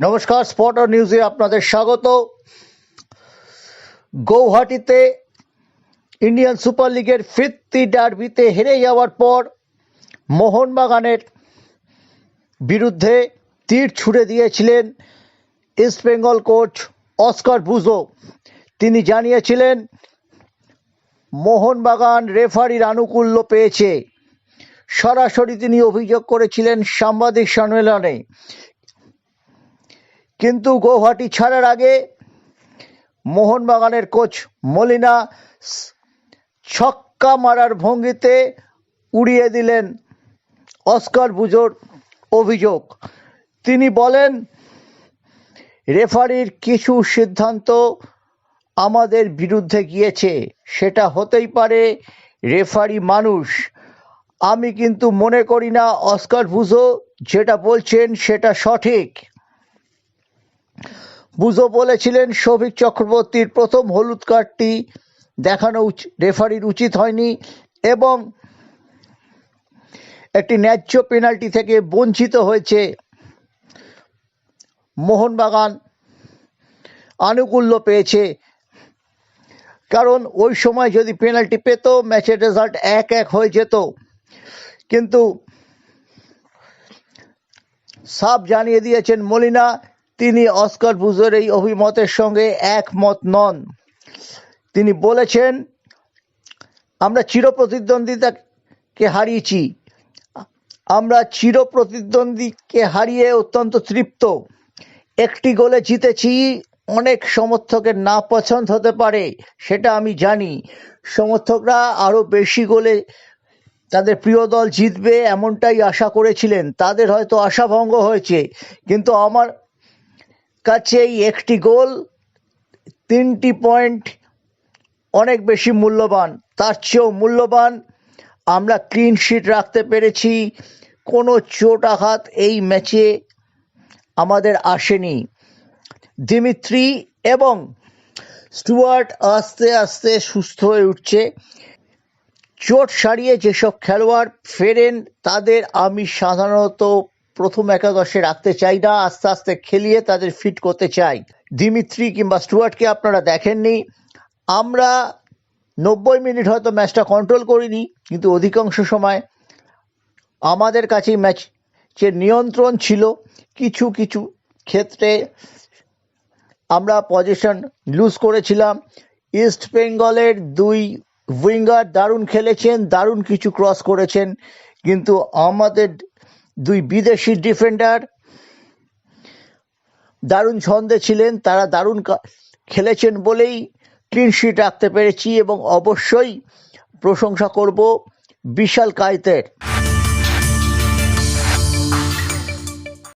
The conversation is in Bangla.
নমস্কার স্পটার নিউজে আপনাদের স্বাগত। গৌহাটিতে ইন্ডিয়ান সুপার লিগের ফিফটি ডার্বিতে হেরে যাওয়ার পর মোহনবাগানের বিরুদ্ধে তীর ছুড়ে দিয়েছিলেন ইস্ট বেঙ্গল কোচ অস্কার বুজো তিনি জানিয়েছিলেন, মোহনবাগান রেফারির আনুকূল্য পেয়েছে। সরাসরি তিনি অভিযোগ করেছিলেন সাংবাদিক সম্মেলনে। কিন্তু গৌহাটি ছাড়ার আগে মোহনবাগানের কোচ মলিনা ছক্কা মারার ভঙ্গিতে উড়িয়ে দিলেন অস্কার বুজোর অভিযোগ। তিনি বলেন, রেফারির কিছু সিদ্ধান্ত আমাদের বিরুদ্ধে গিয়েছে। সেটা হতেই পারে রেফারি মানুষ। আমি কিন্তু মনে করি না অস্কার বুজো যেটা বলছেন সেটা সঠিক। বুঝো বলেছিলেন সৌভিক চক্রবর্তীর প্রথম হলুদ কার্ডটি দেখানো রেফারির উচিত হয়নি এবং একটি ন্যায্য পেনাল্টি থেকে বঞ্চিত হয়েছে মোহনবাগান। আনুকূল্য পেয়েছে। কারণ ওই সময় যদি পেনাল্টি পেত, ম্যাচের রেজাল্ট এক এক হয়ে যেত। কিন্তু সাফ জানিয়ে দিয়েছেন মলিনা তিনি অস্কার বুজোর এই অভিমতের সঙ্গে একমত নন। তিনি বলেছেন, আমরা চিরপ্রতিদ্বন্দ্বিতাকে হারিয়েছি। আমরা চিরপ্রতিদ্বন্দ্বীকে হারিয়ে অত্যন্ত তৃপ্ত। একটি গোলে জিতেছি, অনেক সমর্থকের না পছন্দ হতে পারে, সেটা আমি জানি। সমর্থকরা আরও বেশি গোলে তাদের প্রিয় দল জিতবে এমনটাই আশা করেছিলেন। তাদের হয়তো আশাভঙ্গ হয়েছে, কিন্তু আমার কাছে এই একটি গোল, তিনটি পয়েন্ট অনেক বেশি মূল্যবান, তার চেয়েও মূল্যবান। আমরা ক্লিন শিট রাখতে পেরেছি, কোনো চোট আঘাত এই ম্যাচে আমাদের আসেনি। দিমিত্রি এবং স্টুয়ার্ট আস্তে আস্তে সুস্থ হয়ে উঠছে। চোট সারিয়ে যেসব খেলোয়াড় ফেরেন, তাদের আমি সাধারণত প্রথম একাদশে রাখতে চাই না, আস্তে আস্তে খেলিয়ে তাদের ফিট করতে চাই। দিমিত্রি কিংবা স্টুয়ার্টকে আপনারা দেখেননি। আমরা নব্বই মিনিট হয়তো ম্যাচটা কন্ট্রোল করিনি, কিন্তু অধিকাংশ সময় আমাদের কাছেই ম্যাচের নিয়ন্ত্রণ ছিল। কিছু কিছু ক্ষেত্রে আমরা পজিশন লুজ করেছিলাম। ইস্ট বেঙ্গলের দুই উইঙ্গার দারুণ খেলেছেন, দারুণ কিছু ক্রস করেছেন, কিন্তু আমাদের দুই বিদেশি ডিফেন্ডার দারুণ ছন্দে ছিলেন, তারা দারুণ খেলেছেন বলেই ক্লিনশিট রাখতে পেরেছি এবং অবশ্যই প্রশংসা করব বিশাল কাইতের